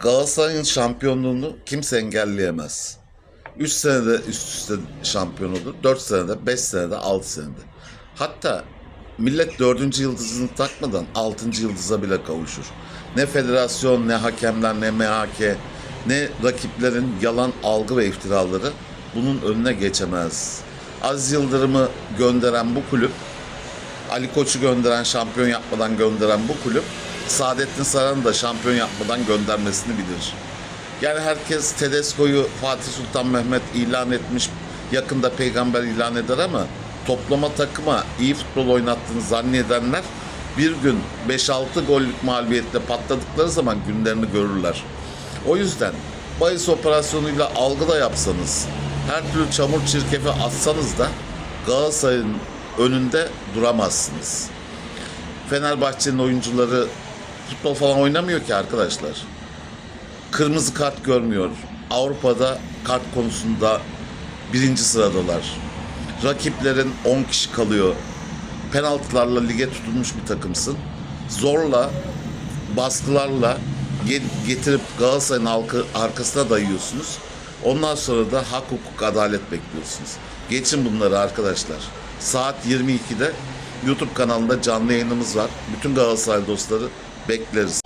Galatasaray'ın şampiyonluğunu kimse engelleyemez. 3 senede üst üste şampiyon olur. 4 senede, 5 senede, 6 senede. Hatta millet 4. yıldızını takmadan 6. yıldıza bile kavuşur. Ne federasyon, ne hakemler, ne MHK, ne rakiplerin yalan algı ve iftiraları bunun önüne geçemez. Aziz Yıldırım'ı gönderen bu kulüp Ali Koç'u gönderen, şampiyon yapmadan gönderen bu kulüp Saadettin Saran'ı da şampiyon yapmadan göndermesini bilir. Yani herkes Tedesco'yu Fatih Sultan Mehmet ilan etmiş, yakında peygamber ilan eder ama toplama takıma iyi futbol oynattığını zannedenler bir gün 5-6 gollük mağlubiyetle patladıkları zaman günlerini görürler. O yüzden bahis operasyonuyla algı da yapsanız, her türlü çamur çirkefe atsanız da Galatasaray'ın önünde duramazsınız. Fenerbahçe'nin oyuncuları futbol falan oynamıyor ki arkadaşlar. Kırmızı kart görmüyor. Avrupa'da kart konusunda birinci sıradalar. Rakiplerin 10 kişi kalıyor. Penaltılarla lige tutulmuş bir takımsın. Zorla, baskılarla ge- getirip Galatasaray'ın arkasına dayıyorsunuz. Ondan sonra da hak, hukuk, adalet bekliyorsunuz. Geçin bunları arkadaşlar. Saat 22'de YouTube kanalında canlı yayınımız var. Bütün Galatasaray dostları bekleriz.